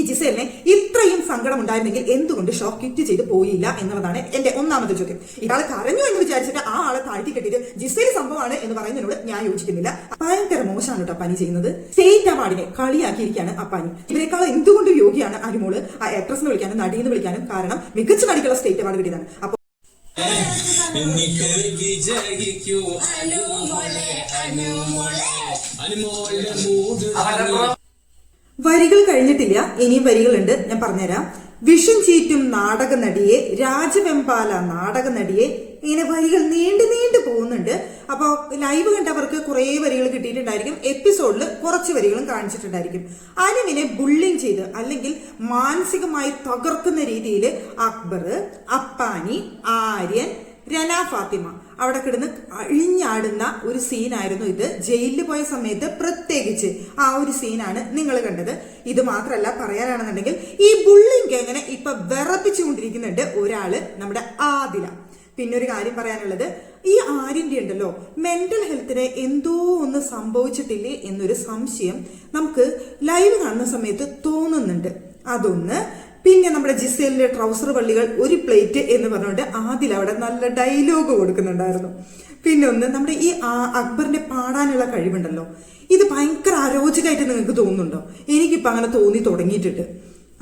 ഈ ജിസേലിനെ ഇത്രയും സങ്കടം ഉണ്ടായിരുന്നെങ്കിൽ എന്തുകൊണ്ട് ഷോക്ക് ക്വിറ്റ് ചെയ്ത് പോയില്ല എന്നുള്ളതാണ് എന്റെ ഒന്നാമത്തെ ചോദ്യം. ഇയാൾ കരഞ്ഞു എന്ന് വിചാരിച്ചിട്ട് ആ ആളെ താഴ്ത്തി കെട്ടിയിട്ട് ജിസേൽ സംഭവമാണ് എന്ന് പറയുന്നതിനോട് ഞാൻ യോജിക്കുന്നില്ല. ഭയങ്കര മോശമാണ് കേട്ടോ പനി ചെയ്യുന്നത്. സ്റ്റേറ്റ് അവാർഡിനെ കളിയാക്കിയിരിക്കുകയാണ് ആ പനി ഇവരെക്കാൾ എന്തുകൊണ്ട് യോഗിയാണ് അരിമോൾ? ആ ആക്ട്രസിനെ വിളിക്കാനും നടിയെന്ന് വിളിക്കാനും കാരണം മികച്ച നടിക്കുള്ള സ്റ്റേറ്റ് അവാർഡ് കിട്ടിയതാണ്. അപ്പൊ എനിക്ക് വിജയിക്കൂ അനുമോളെ അനുമോളെ അനുമോളെ മൂട് വരികൾ കഴിഞ്ഞിട്ടില്ല. ഇനിയും വരികളുണ്ട്. ഞാൻ പറഞ്ഞുതരാം. വിഷൻ ചീറ്റും നാടക നടിയെ രാജവെമ്പാല നാടക നടിയെ ഇങ്ങനെ വരികൾ നീണ്ടു നീണ്ടു പോകുന്നുണ്ട്. അപ്പോൾ ലൈവ് കണ്ടവർക്ക് കുറേ വരികൾ കിട്ടിയിട്ടുണ്ടായിരിക്കും. എപ്പിസോഡിൽ കുറച്ച് വരികളും കാണിച്ചിട്ടുണ്ടായിരിക്കും. അനുവിനെ ബുള്ളിങ് ചെയ്ത് അല്ലെങ്കിൽ മാനസികമായി തകർക്കുന്ന രീതിയിൽ അക്ബർ അപ്പാനി ആര്യൻ രന ഫാത്തിമ. അവിടെ കിടന്ന് അഴിഞ്ഞാടുന്ന ഒരു സീനായിരുന്നു ഇത്. ജയിലിൽ പോയ സമയത്ത് പ്രത്യേകിച്ച് ആ ഒരു സീനാണ് നിങ്ങൾ കണ്ടത്. ഇത് മാത്രമല്ല പറയാനാണെന്നുണ്ടെങ്കിൽ ഈ ബുള്ളിങ് എങ്ങനെ ഇപ്പൊ വിറപ്പിച്ചുകൊണ്ടിരിക്കുന്നുണ്ട് ഒരാൾ നമ്മുടെ ആദില. പിന്നെ ഒരു കാര്യം പറയാനുള്ളത് ഈ ആര്യന്റെ ഉണ്ടല്ലോ മെന്റൽ ഹെൽത്തിന് എന്തോ ഒന്ന് സംഭവിച്ചിട്ടില്ലേ എന്നൊരു സംശയം നമുക്ക് ലൈവ് കാണുന്ന സമയത്ത് തോന്നുന്നുണ്ട്. അതൊന്ന് പിന്നെ നമ്മുടെ ജിസേലിന്റെ ട്രൗസർ വള്ളികൾ ഒരു പ്ലേറ്റ് എന്ന് പറഞ്ഞുകൊണ്ട് ആദ്യം അവിടെ നല്ല ഡയലോഗ് കൊടുക്കുന്നുണ്ടായിരുന്നു. പിന്നെ ഒന്ന് നമ്മുടെ ഈ അക്ബറിന്റെ പാടാനുള്ള കഴിവുണ്ടല്ലോ. ഇത് ഭയങ്കര അരോചകമായിട്ട് നിങ്ങൾക്ക് തോന്നുന്നുണ്ടോ? എനിക്കിപ്പോ അങ്ങനെ തോന്നി തുടങ്ങിയിട്ടുണ്ട്.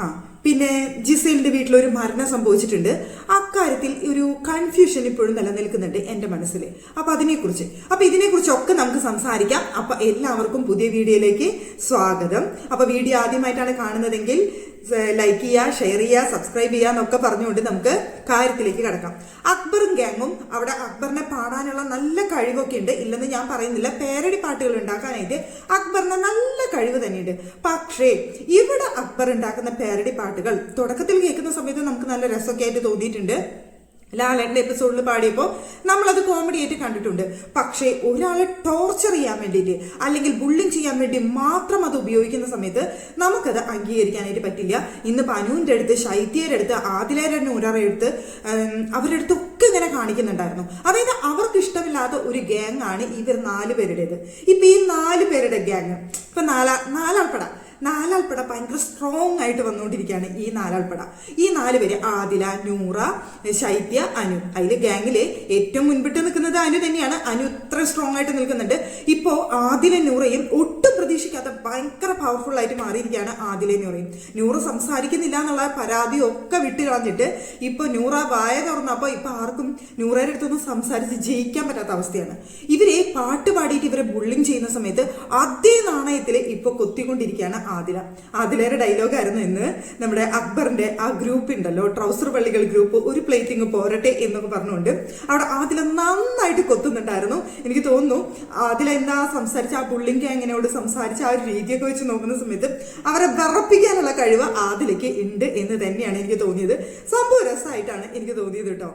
ആ പിന്നെ ജിസേലിന്റെ വീട്ടിൽ ഒരു മരണം സംഭവിച്ചിട്ടുണ്ട്. അക്കാര്യത്തിൽ ഒരു കൺഫ്യൂഷൻ ഇപ്പോഴും നിലനിൽക്കുന്നുണ്ട് എന്റെ മനസ്സിൽ. അപ്പൊ അതിനെക്കുറിച്ച്. അപ്പൊ ഇതിനെക്കുറിച്ചൊക്കെ നമുക്ക് സംസാരിക്കാം. അപ്പൊ എല്ലാവർക്കും പുതിയ വീഡിയോയിലേക്ക് സ്വാഗതം. അപ്പൊ വീഡിയോ ആദ്യമായിട്ടാണ് കാണുന്നതെങ്കിൽ ലൈക്ക് ചെയ്യുക ഷെയർ ചെയ്യുക സബ്സ്ക്രൈബ് ചെയ്യുക എന്നൊക്കെ പറഞ്ഞുകൊണ്ട് നമുക്ക് കാര്യത്തിലേക്ക് കിടക്കാം. അക്ബറും ഗാങ്ങും അവിടെ അക്ബറിനെ പാടാനുള്ള നല്ല കഴിവൊക്കെ ഉണ്ട്. ഇല്ലെന്ന് ഞാൻ പറയുന്നില്ല. പേരടി പാട്ടുകൾ ഉണ്ടാക്കാനായിട്ട് അക്ബറിന് നല്ല കഴിവ് തന്നെയുണ്ട്. പക്ഷേ ഇവിടെ അക്ബർ ഉണ്ടാക്കുന്ന പേരടി പാട്ടുകൾ തുടക്കത്തിൽ കേൾക്കുന്ന സമയത്ത് നമുക്ക് നല്ല രസമൊക്കെ ആയിട്ട് തോന്നിയിട്ടുണ്ട്. ലാലേട്ടന്റെ എപ്പിസോഡിൽ പാടിയപ്പോൾ നമ്മളത് കോമഡി ആയിട്ട് കണ്ടിട്ടുണ്ട്. പക്ഷേ ഒരാളെ ടോർച്ചർ ചെയ്യാൻ വേണ്ടിയിട്ട് അല്ലെങ്കിൽ ബുള്ളിങ് ചെയ്യാൻ വേണ്ടി മാത്രം അത് ഉപയോഗിക്കുന്ന സമയത്ത് നമുക്കത് അംഗീകരിക്കാനായിട്ട് പറ്റില്ല. ഇന്ന് പനുവിന്റെ അടുത്ത് ശൈത്യയുടെ അടുത്ത് ആദിലേരുടെ നൂറാറെ അടുത്ത് അവരുടെ അടുത്തൊക്കെ ഇങ്ങനെ കാണിക്കുന്നുണ്ടായിരുന്നു. അതായത് അവർക്ക് ഇഷ്ടമില്ലാത്ത ഒരു ഗ്യാങ് ആണ് ഇവർ നാല് പേരുടേത്. ഇപ്പം ഈ നാല് പേരുടെ ഗ്യാങ് ഇപ്പം നാലാ നാലാൾപ്പട. നാലാൾപ്പട ഭയങ്കര സ്ട്രോങ് ആയിട്ട് വന്നുകൊണ്ടിരിക്കുകയാണ് ഈ നാലാൾപ്പട ഈ നാല് പേര് ആദില നൂറ ശൈത്യ അനു. അതിൽ ഗാങ്ങിൽ ഏറ്റവും മുൻപിട്ട് നിൽക്കുന്നത് അനു തന്നെയാണ്. അനു ഇത്ര സ്ട്രോങ് ആയിട്ട് നിൽക്കുന്നുണ്ട്. ഇപ്പോൾ ആദില നൂറയും ഒട്ടും പ്രതീക്ഷിക്കാത്ത ഭയങ്കര പവർഫുൾ ആയിട്ട് മാറിയിരിക്കുകയാണ് ആദില നൂറയും നൂറ സംസാരിക്കുന്നില്ല എന്നുള്ള പരാതി ഒക്കെ വിട്ട് കളഞ്ഞിട്ട് ഇപ്പൊ നൂറ വായ തുറന്നപ്പോൾ ഇപ്പൊ ആർക്കും നൂറയുടെ അടുത്തൊന്നും സംസാരിച്ച് ജയിക്കാൻ പറ്റാത്ത അവസ്ഥയാണ്. ഇവരെ പാട്ട് പാടിയിട്ട് ഇവരെ ബുള്ളിങ് ചെയ്യുന്ന സമയത്ത് അതേ നാണയത്തിൽ ഇപ്പൊ കൊത്തിക്കൊണ്ടിരിക്കുകയാണ് ആദില. ആദിലയുടെ ഡയലോഗായിരുന്നു ഇന്ന് നമ്മുടെ അക്ബറിന്റെ ആ ഗ്രൂപ്പ് ഉണ്ടല്ലോ ട്രൗസർ പള്ളികൾ ഗ്രൂപ്പ് ഒരു പ്ലേറ്റിംഗ് പോരട്ടെ എന്നൊക്കെ പറഞ്ഞുകൊണ്ട് അവിടെ ആദില നന്നായിട്ട് കൊത്തുന്നുണ്ടായിരുന്നു. എനിക്ക് തോന്നുന്നു ആദില എന്താ സംസാരിച്ച ആ പുള്ളിങ്ക എങ്ങനെയോട് സംസാരിച്ച ആ ഒരു രീതിയൊക്കെ വെച്ച് നോക്കുന്ന സമയത്ത് അവരെ വിറപ്പിക്കാനുള്ള കഴിവ് ആദിലയ്ക്ക് ഉണ്ട് എന്ന് തന്നെയാണ് എനിക്ക് തോന്നിയത്. സംഭവം രസമായിട്ടാണ് എനിക്ക് തോന്നിയത് കേട്ടോ.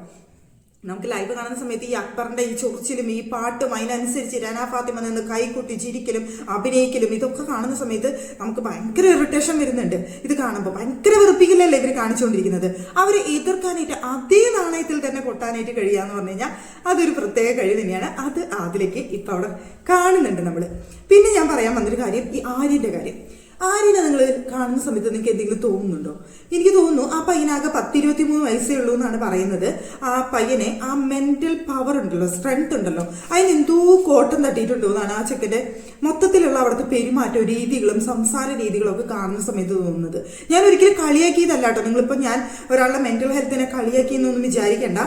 നമുക്ക് ലൈവ് കാണുന്ന സമയത്ത് ഈ അക്ബറിന്റെ ഈ ചൊറിച്ചിലും ഈ പാട്ടും അതിനനുസരിച്ച് രാനാ ഫാത്തിമ നിന്ന് കൈകൊട്ടി ചിരിക്കലും അഭിനയിക്കലും ഇതൊക്കെ കാണുന്ന സമയത്ത് നമുക്ക് ഭയങ്കര ഇറിറ്റേഷൻ വരുന്നുണ്ട്. ഇത് കാണുമ്പോൾ ഭയങ്കര വെറുപ്പിക്കലല്ലേ ഇവർ കാണിച്ചുകൊണ്ടിരിക്കുന്നത്? അവരെ എതിർക്കാനായിട്ട് അതേ നാണയത്തിൽ തന്നെ കൊട്ടാനായിട്ട് കഴിയാന്ന് പറഞ്ഞു കഴിഞ്ഞാൽ അതൊരു പ്രത്യേക കഴിവ് തന്നെയാണ്. അത് അതിലേക്ക് ഇപ്പൊ അവിടെ കാണുന്നുണ്ട് നമ്മൾ പിന്നെ ഞാൻ പറയാൻ വന്നൊരു കാര്യം ഈ ആര്യന്റെ കാര്യം. ആര്യനെ നിങ്ങൾ കാണുന്ന സമയത്ത് നിങ്ങൾക്ക് എന്തെങ്കിലും തോന്നുന്നുണ്ടോ? എനിക്ക് തോന്നുന്നു ആ പയ്യനാകെ പത്തിരുപത്തി മൂന്ന് വയസ്സേ ഉള്ളൂ എന്നാണ് പറയുന്നത്. ആ പയ്യനെ ആ മെന്റൽ പവർ ഉണ്ടല്ലോ സ്ട്രെങ്ത് ഉണ്ടല്ലോ അതിന് എന്തോ കോട്ടം തട്ടിയിട്ടുണ്ടോ എന്നാണ് ആ ചെക്കന്റെ മൊത്തത്തിലുള്ള അവിടുത്തെ പെരുമാറ്റവും രീതികളും സംസാര രീതികളും ഒക്കെ കാണുന്ന സമയത്ത് തോന്നുന്നത്. ഞാൻ ഒരിക്കലും കളിയാക്കിയതല്ല കേട്ടോ. നിങ്ങളിപ്പോൾ ഞാൻ ഒരാളുടെ മെന്റൽ ഹെൽത്തിനെ കളിയാക്കി എന്നൊന്നും വിചാരിക്കേണ്ട.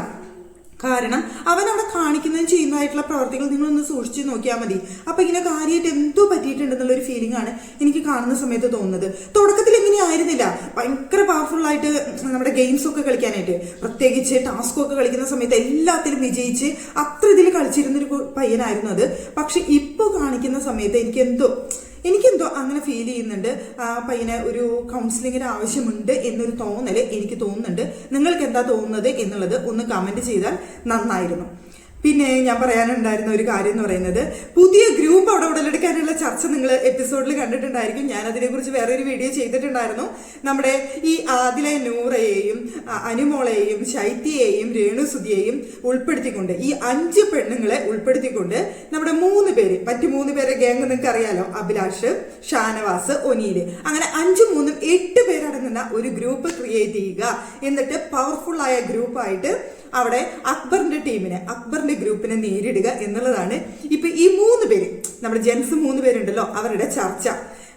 കാരണം അവൻ അവിടെ കാണിക്കുന്നതും ചെയ്യുന്നതായിട്ടുള്ള പ്രവർത്തികൾ നിങ്ങളൊന്ന് സൂക്ഷിച്ച് നോക്കിയാൽ മതി. അപ്പൊ ഇങ്ങനെ കാര്യമായിട്ട് എന്തോ പറ്റിയിട്ടുണ്ടെന്നുള്ള ഒരു ഫീലിംഗ് ആണ് എനിക്ക് കാണുന്ന സമയത്ത് തോന്നുന്നത്. തുടക്കത്തിൽ ഇങ്ങനെ ആയിരുന്നില്ല. ഭയങ്കര പവർഫുൾ ആയിട്ട് നമ്മുടെ ഗെയിംസ് ഒക്കെ കളിക്കാനായിട്ട് പ്രത്യേകിച്ച് ടാസ്ക് ഒക്കെ കളിക്കുന്ന സമയത്ത് എല്ലാത്തിലും വിജയിച്ച് അത്ര ഇതിൽ കളിച്ചിരുന്നൊരു പയ്യനായിരുന്നു അത്. പക്ഷെ ഇപ്പോൾ കാണിക്കുന്ന സമയത്ത് എനിക്ക് എന്തോ എനിക്കെന്തോ അങ്ങനെ ഫീൽ ചെയ്യുന്നുണ്ട്. ആ പയ്യന് ഒരു കൗൺസിലിങ്ങിന് ആവശ്യമുണ്ട് എന്നൊരു തോന്നൽ എനിക്ക് തോന്നുന്നുണ്ട്. നിങ്ങൾക്ക് എന്താ തോന്നുന്നത് എന്നുള്ളത് ഒന്ന് കമന്റ് ചെയ്താൽ നന്നായിരുന്നു. പിന്നെ ഞാൻ പറയാനുണ്ടായിരുന്ന ഒരു കാര്യം എന്ന് പറയുന്നത് പുതിയ ഗ്രൂപ്പ് അവിടെ ഉടലെടുക്കാനുള്ള ചർച്ച നിങ്ങൾ എപ്പിസോഡിൽ കണ്ടിട്ടുണ്ടായിരിക്കും. ഞാൻ അതിനെക്കുറിച്ച് വേറൊരു വീഡിയോ ചെയ്തിട്ടുണ്ടായിരുന്നു. നമ്മുടെ ഈ ആദിലെ നൂറയെയും അനുമോളെയും ശൈത്യയെയും രേണുസുതിയെയും ഉൾപ്പെടുത്തിക്കൊണ്ട് ഈ അഞ്ച് പെണ്ണുങ്ങളെ ഉൾപ്പെടുത്തിക്കൊണ്ട് നമ്മുടെ മൂന്ന് പേര് മറ്റു മൂന്ന് പേരെ ഗ്യാങ് നിങ്ങൾക്ക് അറിയാലോ അഭിലാഷ് ഷാനവാസ് ഒനീൽ. അങ്ങനെ അഞ്ചു മൂന്നും എട്ട് പേരടങ്ങുന്ന ഒരു ഗ്രൂപ്പ് ക്രിയേറ്റ് ചെയ്യുക. എന്നിട്ട് പവർഫുൾ ആയ ഗ്രൂപ്പായിട്ട് അവിടെ അക്ബറിന്റെ ടീമിനെ അക്ബറിന്റെ ഗ്രൂപ്പിനെ നേരിടുക എന്നുള്ളതാണ്. ഇപ്പൊ ഈ മൂന്ന് പേര് നമ്മുടെ ജെൻസ് മൂന്ന് പേരുണ്ടല്ലോ അവരുടെ ചർച്ച.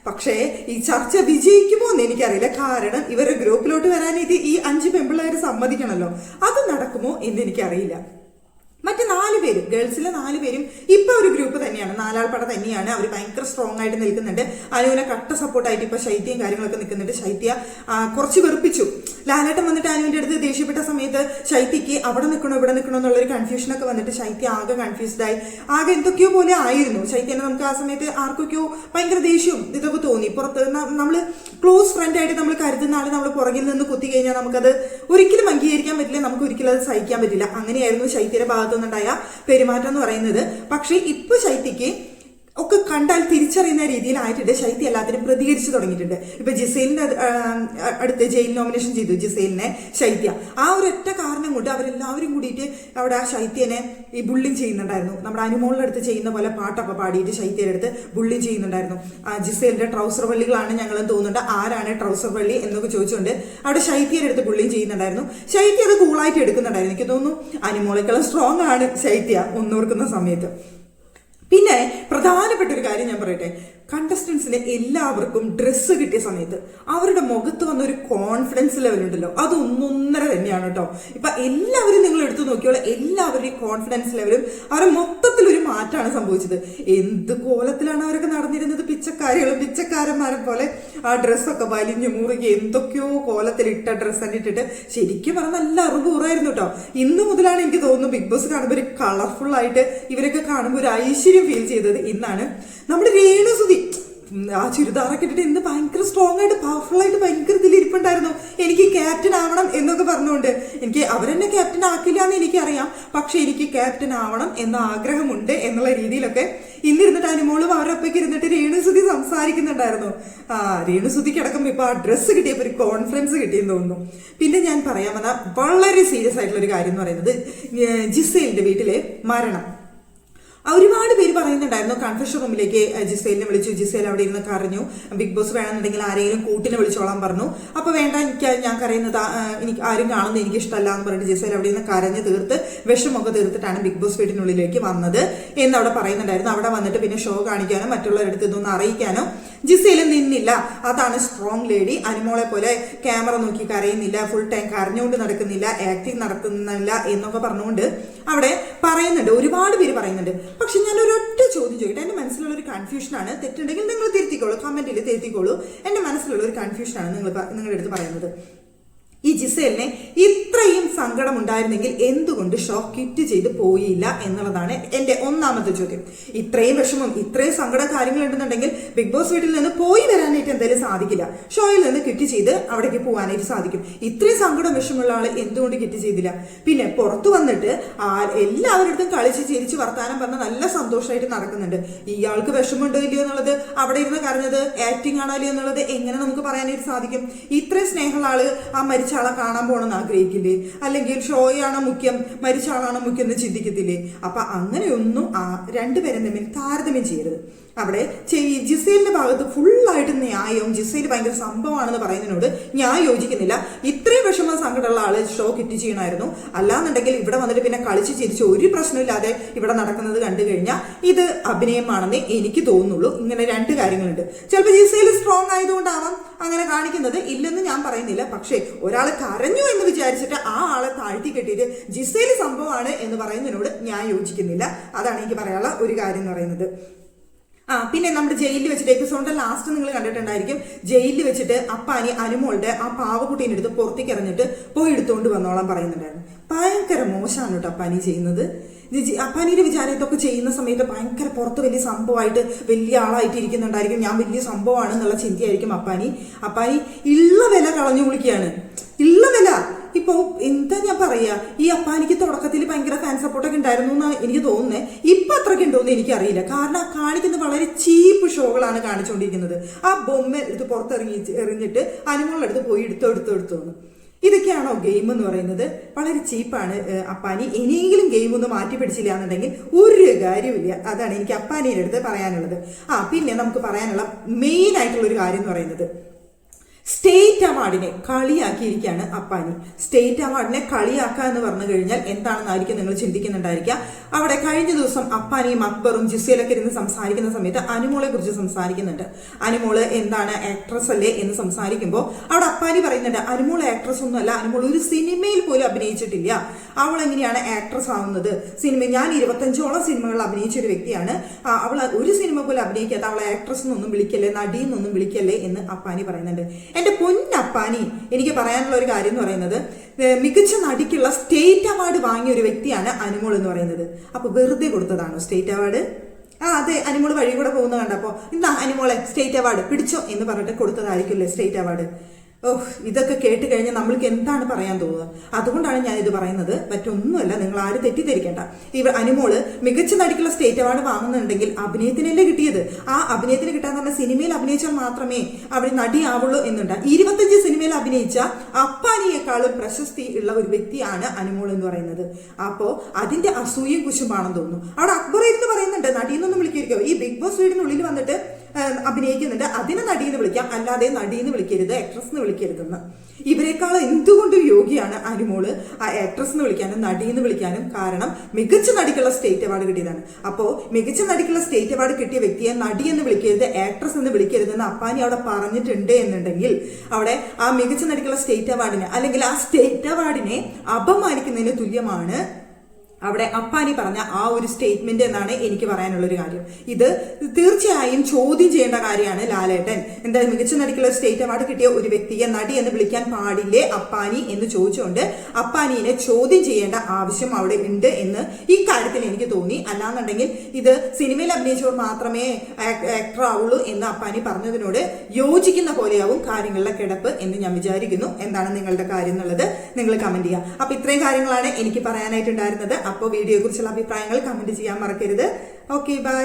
പക്ഷേ ഈ ചർച്ച വിജയിക്കുമോ എന്ന് എനിക്കറിയില്ല. കാരണം ഇവരുടെ ഗ്രൂപ്പിലോട്ട് ഇത് ഈ അഞ്ച് പെമ്പിള്ളേർ സമ്മതിക്കണമല്ലോ. അത് നടക്കുമോ എന്ന് എനിക്കറിയില്ല. മറ്റ് നാല് പേരും ഗേൾസിലെ നാല് പേരും ഇപ്പൊ ഒരു ഗ്രൂപ്പ് തന്നെയാണ്. നാലാൾ പട തന്നെയാണ്. അവർ ഭയങ്കര സ്ട്രോങ് ആയിട്ട് നിൽക്കുന്നുണ്ട്. അനുവിനെ കട്ട സപ്പോർട്ടായിട്ട് ഇപ്പൊ ശൈത്യം കാര്യങ്ങളൊക്കെ നിൽക്കുന്നുണ്ട്. ശൈത്യ കുറച്ച് വെറുപ്പിച്ചു. ലാലേട്ടൻ വന്നിട്ട് അനുവിന്റെ അടുത്ത് ദേഷ്യപ്പെട്ട സമയത്ത് ശൈത്യക്ക് അവിടെ നിൽക്കണോ ഇവിടെ നിൽക്കണോ എന്നുള്ളൊരു കൺഫ്യൂഷൻ ഒക്കെ വന്നിട്ട് ശൈത്യ ആകെ കൺഫ്യൂസ്ഡ് ആയി. ആകെ എന്തൊക്കെയോ പോലെ ആയിരുന്നു. ശൈത്യനെ നമുക്ക് ആ സമയത്ത് ആർക്കൊക്കെയോ ഭയങ്കര ദേഷ്യവും ഇതൊക്കെ തോന്നി. പുറത്ത് നമ്മൾ ക്ലോസ് ഫ്രണ്ട് ആയിട്ട് നമ്മൾ കരുതുന്ന ആൾ നമ്മൾ പുറകിൽ നിന്ന് കുത്തി കഴിഞ്ഞാൽ നമുക്കത് ഒരിക്കലും അംഗീകരിക്കാൻ പറ്റില്ല. നമുക്ക് ഒരിക്കലും അത് സഹിക്കാൻ പറ്റില്ല. അങ്ങനെയായിരുന്നു ശൈത്യയുടെ ഭാഗത്തു നിന്നുണ്ടായ പെരുമാറ്റം എന്ന് പറയുന്നത്. പക്ഷേ ഇപ്പൊ ശൈത്യക്ക് ഒക്കെ കണ്ടാൽ തിരിച്ചറിയുന്ന രീതിയിലായിട്ടുണ്ട്. ശൈത്യ എല്ലാത്തിനും പ്രതികരിച്ചു തുടങ്ങിയിട്ടുണ്ട്. ഇപ്പൊ ജിസൈലിന്റെ അടുത്ത് ജയിൽ നോമിനേഷൻ ചെയ്തു ജിസൈലിനെ ശൈത്യ. ആ ഒരു ഒറ്റ കാരണം കൊണ്ട് അവരെല്ലാവരും കൂടിയിട്ട് അവിടെ ആ ശൈത്യനെ ഈ ബുള്ളിങ് ചെയ്യുന്നുണ്ടായിരുന്നു. നമ്മുടെ അനുമോളിന്റെ അടുത്ത് ചെയ്യുന്ന പോലെ പാട്ടൊക്കെ പാടിയിട്ട് ശൈത്യയുടെ അടുത്ത് ബുള്ളിങ് ചെയ്യുന്നുണ്ടായിരുന്നു. ആ ജിസൈലിന്റെ ട്രൗസർ വള്ളികളാണ് ഞങ്ങളും തോന്നുന്നുണ്ട്. ആരാണ് ട്രൗസർ വള്ളി എന്നൊക്കെ ചോദിച്ചുകൊണ്ട് അവിടെ ശൈത്യയുടെ അടുത്ത് ബുള്ളിങ് ചെയ്യുന്നുണ്ടായിരുന്നു. ശൈത്യ അത് കൂളായിട്ട് എടുക്കുന്നുണ്ടായിരുന്നു. എനിക്ക് തോന്നുന്നു അനുമോളേക്കാളും സ്ട്രോങ് ആണ് ശൈത്യ ഒന്നോർക്കുന്ന സമയത്ത്. പിന്നെ പ്രധാനപ്പെട്ട ഒരു കാര്യം ഞാൻ പറയട്ടെ? കണ്ടസ്റ്റൻസിന് എല്ലാവർക്കും ഡ്രസ്സ് കിട്ടിയ സമയത്ത് അവരുടെ മുഖത്ത് വന്ന ഒരു കോൺഫിഡൻസ് ലെവൽ ഉണ്ടല്ലോ. അത് ഒന്നൊന്നര തന്നെയാണ് കേട്ടോ ഇപ്പൊ എല്ലാവരും നിങ്ങൾ എടുത്തു നോക്കിയോളെ എല്ലാവരുടെയും കോൺഫിഡൻസ് ലെവലും അവരുടെ മൊത്തത്തിൽ ഒരു മാറ്റമാണ് സംഭവിച്ചത്. എന്ത് കോലത്തിലാണ് അവരൊക്കെ നടന്നിരുന്നത്? പിച്ചക്കാരികളും പിച്ചക്കാരന്മാരെ പോലെ ആ ഡ്രസ്സൊക്കെ വലിഞ്ഞു മുറുകി എന്തൊക്കെയോ കോലത്തിൽ ഇട്ട ഡ്രസ്സ് തന്നെ ഇട്ടിട്ട് ശരിക്കും പറഞ്ഞാൽ നല്ല അറിവ് കുറവായിരുന്നു കേട്ടോ ഇന്ന് മുതലാണ് എനിക്ക് തോന്നുന്നു ബിഗ് ബോസ് കാണുമ്പോൾ ഒരു കളർഫുൾ ആയിട്ട് ഇവരൊക്കെ കാണുമ്പോൾ ഒരു ഐശ്വര്യം ഫീൽ ചെയ്തത് ഇന്നാണ്. നമ്മുടെ രേണുസുതി ആ ചുരിദാറൊക്കെ ഇട്ടിട്ട് ഇന്ന് ഭയങ്കര സ്ട്രോങ് ആയിട്ട് പവർഫുൾ ആയിട്ട് ഭയങ്കര ഇതിലിരിപ്പുണ്ടായിരുന്നു എനിക്ക് ക്യാപ്റ്റൻ ആവണം എന്നൊക്കെ പറഞ്ഞുകൊണ്ട്. എനിക്ക് അവരെന്നെ ക്യാപ്റ്റൻ ആക്കില്ല എന്ന് എനിക്കറിയാം. പക്ഷെ എനിക്ക് ക്യാപ്റ്റൻ ആവണം എന്ന ആഗ്രഹമുണ്ട് എന്നുള്ള രീതിയിലൊക്കെ ഇന്നിരുന്നിട്ട് അനുമോളും അവരൊപ്പയ്ക്ക് ഇരുന്നിട്ട് രേണുസുതി സംസാരിക്കുന്നുണ്ടായിരുന്നു. ആ രേണുസുതി കിടക്കുമ്പോൾ ഇപ്പൊ ആ ഡ്രസ്സ് കിട്ടിയപ്പോൾ ഒരു കോൺഫറൻസ് കിട്ടിയെന്ന് തോന്നുന്നു. പിന്നെ ഞാൻ പറയാൻ വന്ന വളരെ സീരിയസ് ആയിട്ടുള്ള ഒരു കാര്യം എന്ന് പറയുന്നത് ജിസേലിന്റെ വീട്ടിലെ മരണം. ഒരുപാട് പേര് പറയുന്നുണ്ടായിരുന്നു കൺഫ്യൂഷൻ റൂമിലേക്ക് ജിസേലിനെ വിളിച്ചു. ജിസേൽ അവിടെ ഇരുന്ന് കരഞ്ഞു. ബിഗ് ബോസ് വേണമെന്നുണ്ടെങ്കിൽ ആരെങ്കിലും കൂട്ടിനെ വിളിച്ചോളാൻ പറഞ്ഞു. അപ്പൊ വേണ്ട എനിക്ക് ഞാൻ കരയുന്നത് എനിക്ക് ആരും കാണുന്നത് എനിക്ക് ഇഷ്ടമല്ല എന്ന് പറഞ്ഞിട്ട് ജിസേൽ അവിടെ നിന്ന് കരഞ്ഞ് തീർത്ത് വിഷമൊക്കെ തീർത്തിട്ടാണ് ബിഗ് ബോസ് വീട്ടിനുള്ളിലേക്ക് വന്നത് എന്ന് അവിടെ പറയുന്നുണ്ടായിരുന്നു. അവിടെ വന്നിട്ട് പിന്നെ ഷോ കാണിക്കാനോ മറ്റുള്ളവരുടെ അടുത്ത് ഇതൊന്നും അറിയിക്കാനോ. ജിസേൽ നിന്നില്ല. അതാണ് സ്ട്രോങ് ലേഡി അനുമോളെ പോലെ ക്യാമറ നോക്കി കരയുന്നില്ല. ഫുൾ ടൈം കരഞ്ഞുകൊണ്ട് നടക്കുന്നില്ല. ആക്ടിങ് നടക്കുന്നില്ല എന്നൊക്കെ പറഞ്ഞുകൊണ്ട് അവിടെ പറയുന്നുണ്ട്. ഒരുപാട് പേര് പറയുന്നുണ്ട്. പക്ഷെ ഞാൻ ഒരൊറ്റ ചോദ്യം ചോദിക്കട്ടെ. എന്റെ മനസ്സിലുള്ള ഒരു കൺഫ്യൂഷനാണ് തെറ്റുണ്ടെങ്കിൽ നിങ്ങൾ തിരുത്തിക്കോളൂ. കമന്റിൽ തിരുത്തിക്കോളൂ. എന്റെ മനസ്സിലുള്ള ഒരു കൺഫ്യൂഷനാണ് നിങ്ങൾ നിങ്ങളുടെ അടുത്ത് പറയുന്നത്. ഈ ജിസേലിനെ ഇത്രയും സങ്കടം ഉണ്ടായിരുന്നെങ്കിൽ എന്തുകൊണ്ട് ഷോ കിറ്റ് ചെയ്ത് പോയില്ല എന്നുള്ളതാണ് എന്റെ ഒന്നാമത്തെ ചോദ്യം. ഇത്രയും വിഷമം ഇത്രയും സങ്കട കാര്യങ്ങൾ ഉണ്ടെന്നുണ്ടെങ്കിൽ ബിഗ് ബോസ് വീട്ടിൽ നിന്ന് പോയി വരാനായിട്ട് എന്തായാലും സാധിക്കില്ല. ഷോയിൽ നിന്ന് കിറ്റ് ചെയ്ത് അവിടേക്ക് പോകാനായിട്ട് സാധിക്കും. ഇത്രയും സങ്കടം വിഷമമുള്ള ആൾ എന്തുകൊണ്ട് കിറ്റ് ചെയ്തില്ല? പിന്നെ പുറത്തു വന്നിട്ട് ആ എല്ലാവരുടെ കളിച്ച് ചിരിച്ച് വർത്താനം പറഞ്ഞ നല്ല സന്തോഷമായിട്ട് നടക്കുന്നുണ്ട്. ഇയാൾക്ക് വിഷമമുണ്ടോ ഇല്ലയോ എന്നുള്ളത് അവിടെ ഇരുന്ന് കരഞ്ഞത് ആക്ടിങ് ആണോ ഇല്ലയോ എന്നുള്ളത് എങ്ങനെ നമുക്ക് പറയാനായിട്ട് സാധിക്കും? ഇത്രയും സ്നേഹമുള്ള ആൾ ആ മരിച്ച ആളെ കാണാൻ പോകണമെന്ന് ആഗ്രഹിക്കില്ലേ? അല്ലെങ്കിൽ ഷോയാണോ മുഖ്യം മരിച്ച ആളാണോ മുഖ്യം എന്ന് ചിന്തിക്കത്തില്ലേ? അപ്പൊ അങ്ങനെയൊന്നും ആ രണ്ടുപേരും തമ്മിൽ താരതമ്യം ചെയ്യരുത്. അവിടെ ജിസേലിന്റെ ഭാഗത്ത് ഫുള്ളായിട്ട് ന്യായവും ജിസേൽ ഭയങ്കര സംഭവമാണെന്ന് പറയുന്നതിനോട് ഞാൻ യോജിക്കുന്നില്ല. ഇത്രയും വിഷമ സങ്കടമുള്ള ആൾ ഷോ കിറ്റ് ചെയ്യണമായിരുന്നു അല്ലാന്നുണ്ടെങ്കിൽ ഇവിടെ വന്നിട്ട് പിന്നെ കളിച്ച് ചിരിച്ച് ഒരു പ്രശ്നമില്ലാതെ ഇവിടെ നടക്കുന്നത് കണ്ടു കഴിഞ്ഞാൽ ഇത് അഭിനയമാണെന്ന് എനിക്ക് തോന്നുന്നുള്ളൂ. ഇങ്ങനെ രണ്ട് കാര്യങ്ങളുണ്ട്. ചിലപ്പോൾ ജിസേൽ സ്ട്രോങ് ആയതുകൊണ്ടാവാം അങ്ങനെ കാണിക്കുന്നത്. ഇല്ലെന്ന് ഞാൻ പറയുന്നില്ല. പക്ഷേ ഒരാൾ കരഞ്ഞു എന്ന് വിചാരിച്ചിട്ട് ആ ആളെ താഴ്ത്തി കെട്ടിയിട്ട് ജിസേൽ സംഭവമാണ് എന്ന് പറയുന്നതിനോട് ഞാൻ യോജിക്കുന്നില്ല. അതാണ് എനിക്ക് പറയാനുള്ള ഒരു കാര്യം എന്ന് പറയുന്നത്. ആ പിന്നെ നമ്മുടെ ജയിലിൽ വെച്ചിട്ട് എപ്പിസോഡിന്റെ ലാസ്റ്റ് നിങ്ങൾ കണ്ടിട്ടുണ്ടായിരിക്കും. ജയിലിൽ വെച്ചിട്ട് അപ്പാനി അനുമോളുടെ ആ പാവക്കുട്ടീന്റെ അടുത്ത് പുറത്തേക്ക് ഇറങ്ങിട്ട് പോയി എടുത്തുകൊണ്ട് വന്നോളാൻ പറയുന്നുണ്ടായിരുന്നു. ഭയങ്കര മോശമാണ് കേട്ടോ അപ്പാനി ചെയ്യുന്നത്. അപ്പാനിയുടെ വിചാരം ഇതൊക്കെ ചെയ്യുന്ന സമയത്ത് ഭയങ്കര പുറത്ത് വലിയ സംഭവമായിട്ട് വലിയ ആളായിട്ട് ഇരിക്കുന്നുണ്ടായിരിക്കും. ഞാൻ വലിയ സംഭവമാണ് എന്നുള്ള ചിന്തയായിരിക്കും അപ്പാനി. അപ്പാനി ഇള്ള വില കളഞ്ഞു കുളിക്കുകയാണ്. ഇള്ള വില. ഇപ്പൊ എന്താ ഞാൻ പറയാ? ഈ അപ്പ എനിക്ക് തുടക്കത്തിൽ ഭയങ്കര ഫാൻ സപ്പോർട്ടൊക്കെ ഉണ്ടായിരുന്നു എന്ന് എനിക്ക് തോന്നുന്നേ. ഇപ്പൊ അത്രയ്ക്ക് ഉണ്ടോന്ന് എനിക്കറിയില്ല. കാരണം കാണിക്കുന്ന വളരെ ചീപ്പ് ഷോകളാണ് കാണിച്ചുകൊണ്ടിരിക്കുന്നത് ആ ബൊമ്മ എടുത്ത് പുറത്തിറങ്ങി എറിഞ്ഞിട്ട് അനുമോളുടെ അടുത്ത് പോയി എടുത്തോ എടുത്തോ എടുത്തോ എന്ന് ഇതൊക്കെയാണോ ഗെയിം എന്ന് പറയുന്നത്? വളരെ ചീപ്പാണ് അപ്പാനി. ഇനിയെങ്കിലും ഗെയിം ഒന്ന് മാറ്റി പിടിച്ചില്ല എന്നുണ്ടെങ്കിൽ ഒരു കാര്യമില്ല അതാണ് എനിക്ക് അപ്പാനിയുടെ അടുത്ത് പറയാനുള്ളത്. ആ പിന്നെ നമുക്ക് പറയാനുള്ള മെയിൻ ആയിട്ടുള്ള ഒരു കാര്യം എന്ന് പറയുന്നത്. സ്റ്റേറ്റ് അവാർഡിനെ കളിയാക്കിയിരിക്കുകയാണ് അപ്പാനി. സ്റ്റേറ്റ് അവാർഡിനെ കളിയാക്കുക എന്ന് പറഞ്ഞു കഴിഞ്ഞാൽ എന്താണെന്നായിരിക്കും നിങ്ങൾ ചിന്തിക്കുന്നുണ്ടായിരിക്കുക. അവിടെ കഴിഞ്ഞ ദിവസം അപ്പാനിയും അക്ബറും ജിസയിലൊക്കെ ഇരുന്ന് സംസാരിക്കുന്ന സമയത്ത് അനുമോളെ കുറിച്ച് സംസാരിക്കുന്നുണ്ട്. അനുമോൾ എന്താണ് ആക്ട്രസ് അല്ലേ എന്ന് സംസാരിക്കുമ്പോൾ അവിടെ അപ്പാനി പറയുന്നുണ്ട് അനുമോൾ ആക്ട്രസ് ഒന്നുമല്ല അനുമോൾ ഒരു സിനിമയിൽ പോലും അഭിനയിച്ചിട്ടില്ല. അവൾ എങ്ങനെയാണ് ആക്ട്രസ് ആവുന്നത്? സിനിമ ഞാൻ ഇരുപത്തഞ്ചോളം സിനിമകൾ അഭിനയിച്ച ഒരു വ്യക്തിയാണ്. അവൾ ഒരു സിനിമ പോലും അഭിനയിക്കാത്ത അവളെ ആക്ട്രസ് എന്നൊന്നും വിളിക്കല്ലേ നടി എന്നൊന്നും വിളിക്കല്ലേ? എന്ന് അപ്പാനി പറയുന്നുണ്ട്. എന്റെ പൊന്നപ്പാനി എനിക്ക് പറയാനുള്ള ഒരു കാര്യം എന്ന് പറയുന്നത് മികച്ച നടിക്കുള്ള സ്റ്റേറ്റ് അവാർഡ് വാങ്ങിയ ഒരു വ്യക്തിയാണ് അനുമോൾ എന്ന് പറയുന്നത്. അപ്പോൾ വെറുതെ കൊടുത്തതാണോ സ്റ്റേറ്റ് അവാർഡ്? ആ അതെ അനുമോൾ വഴി കൂടെ പോകുന്ന കണ്ടപ്പോൾ എന്താ അനുമോളെ സ്റ്റേറ്റ് അവാർഡ് പിടിച്ചോ എന്ന് പറഞ്ഞിട്ട് കൊടുത്തതായിരിക്കില്ലേ സ്റ്റേറ്റ് അവാർഡ്? ഓഹ് ഇതൊക്കെ കേട്ട് കഴിഞ്ഞാൽ നമ്മൾക്ക് എന്താണ് പറയാൻ തോന്നുക? അതുകൊണ്ടാണ് ഞാൻ ഇത് പറയുന്നത്. മറ്റൊന്നുമല്ല നിങ്ങൾ ആരും തെറ്റിദ്ധരിക്കേണ്ട. ഇവ അനുമോൾ മികച്ച നടിക്കുള്ള സ്റ്റേറ്റ് അവാർഡ് വാങ്ങുന്നുണ്ടെങ്കിൽ അഭിനയത്തിനല്ലേ കിട്ടിയത്? ആ അഭിനയത്തിന് കിട്ടാൻ പറഞ്ഞ സിനിമയിൽ അഭിനയിച്ചാൽ മാത്രമേ അവിടെ നടിയാവുള്ളൂ എന്നുണ്ട്. ഇരുപത്തഞ്ച് സിനിമയിൽ അഭിനയിച്ച അപ്പാനിയേക്കാളും പ്രശസ്തി ഉള്ള ഒരു വ്യക്തിയാണ് അനുമോൾ എന്ന് പറയുന്നത്. അപ്പോ അതിന്റെ അസൂയും കുശുമാണെന്ന് തോന്നുന്നു. അവിടെ അക്ബർ ഇരുന്ന് പറയുന്നുണ്ട് നടിയെന്നൊന്നും വിളിക്കുമായിരിക്കും? ഈ ബിഗ് ബോസ് വീടിനുള്ളിൽ വന്നിട്ട് അഭിനയിക്കുന്നുണ്ട്. അതിനെ നടിയെന്ന് വിളിക്കാം. അല്ലാതെ നടിയെന്ന് വിളിക്കരുത് ആക്ട്രസ് എന്ന് വിളിക്കരുതെന്ന്. ഇവരെക്കാൾ എന്തുകൊണ്ടും യോഗ്യമാണ് അനുമോൾ ആ ആക്ട്രസ് എന്ന് വിളിക്കാനും നടിയെന്ന് വിളിക്കാനും കാരണം മികച്ച നടിക്കുള്ള സ്റ്റേറ്റ് അവാർഡ് കിട്ടിയതാണ്. അപ്പോൾ മികച്ച നടിക്കുള്ള സ്റ്റേറ്റ് അവാർഡ് കിട്ടിയ വ്യക്തിയെ നടി എന്ന് വിളിക്കരുത് ആക്ട്രസ് എന്ന് വിളിക്കരുത് എന്ന് അപ്പാനി അവിടെ പറഞ്ഞിട്ടുണ്ട് എന്നുണ്ടെങ്കിൽ അവിടെ ആ മികച്ച നടിക്കുള്ള സ്റ്റേറ്റ് അവാർഡിനെ അല്ലെങ്കിൽ ആ സ്റ്റേറ്റ് അവാർഡിനെ അപമാനിക്കുന്നതിന് തുല്യമാണ് അവിടെ അപ്പാനി പറഞ്ഞ ആ ഒരു സ്റ്റേറ്റ്മെന്റ് എന്നാണ് എനിക്ക് പറയാനുള്ളൊരു കാര്യം. ഇത് തീർച്ചയായും ചോദ്യം ചെയ്യേണ്ട കാര്യമാണ് ലാലേട്ടൻ. എന്താ മികച്ച നടിക്കുള്ള സ്റ്റേറ്റ് അവാർഡ് കിട്ടിയ ഒരു വ്യക്തിയെ നടി എന്ന് വിളിക്കാൻ പാടില്ലേ അപ്പാനി എന്ന് ചോദിച്ചുകൊണ്ട് അപ്പാനിയെ ചോദ്യം ചെയ്യേണ്ട ആവശ്യം അവിടെ ഉണ്ട് എന്ന് ഈ കാര്യത്തിൽ എനിക്ക് തോന്നി. അല്ലാന്നുണ്ടെങ്കിൽ ഇത് സിനിമയിൽ അഭിനയിച്ചവർ മാത്രമേ ആക്ടർ ആവുള്ളൂ എന്ന് അപ്പാനി പറഞ്ഞതിനോട് യോജിക്കുന്ന പോലെയാവും കാര്യങ്ങളുടെ കിടപ്പ് എന്ന് ഞാൻ വിചാരിക്കുന്നു. എന്താണ് നിങ്ങളുടെ കാര്യം എന്നുള്ളത് നിങ്ങൾ കമന്റ് ചെയ്യുക. അപ്പൊ ഇത്രയും കാര്യങ്ങളാണ് എനിക്ക് പറയാനായിട്ടുണ്ടായിരുന്നത്. അപ്പോൾ വീഡിയോയെക്കുറിച്ചുള്ള അഭിപ്രായങ്ങൾ കമന്റ് ചെയ്യാൻ മറക്കരുത്. Okay bye